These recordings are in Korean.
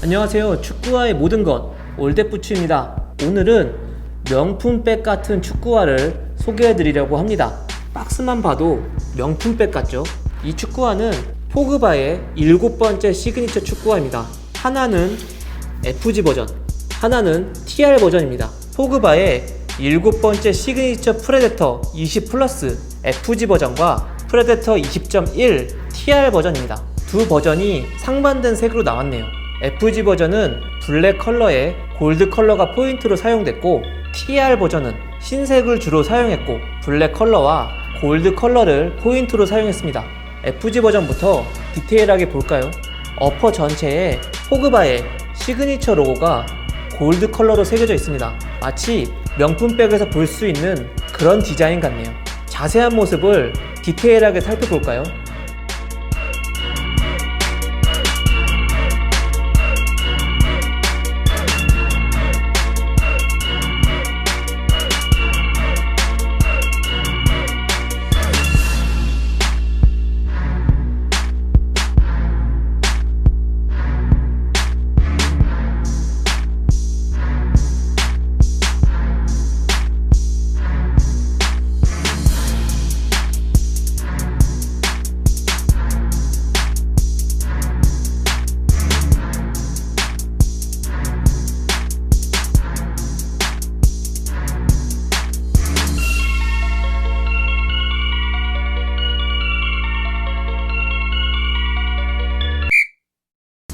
안녕하세요. 축구화의 모든 것 올댓부츠입니다. 오늘은 명품백 같은 축구화를 소개해 드리려고 합니다. 박스만 봐도 명품백 같죠? 이 축구화는 포그바의 일곱 번째 시그니처 축구화입니다. 하나는 FG 버전, 하나는 TR 버전입니다. 포그바의 일곱 번째 시그니처 프레데터 20 플러스 FG 버전과 프레데터 20.1 TR 버전입니다. 두 버전이 상반된 색으로 나왔네요. FG 버전은 블랙 컬러에 골드 컬러가 포인트로 사용됐고 TR 버전은 흰색을 주로 사용했고 블랙 컬러와 골드 컬러를 포인트로 사용했습니다. FG 버전부터 디테일하게 볼까요? 어퍼 전체에 포그바의 시그니처 로고가 골드 컬러로 새겨져 있습니다. 마치 명품백에서 볼 수 있는 그런 디자인 같네요. 자세한 모습을 디테일하게 살펴볼까요?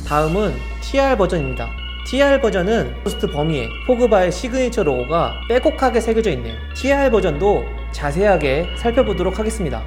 다음은 TR 버전입니다. TR 버전은 포스트 범위에 포그바의 시그니처 로고가 빼곡하게 새겨져 있네요. TR 버전도 자세하게 살펴보도록 하겠습니다.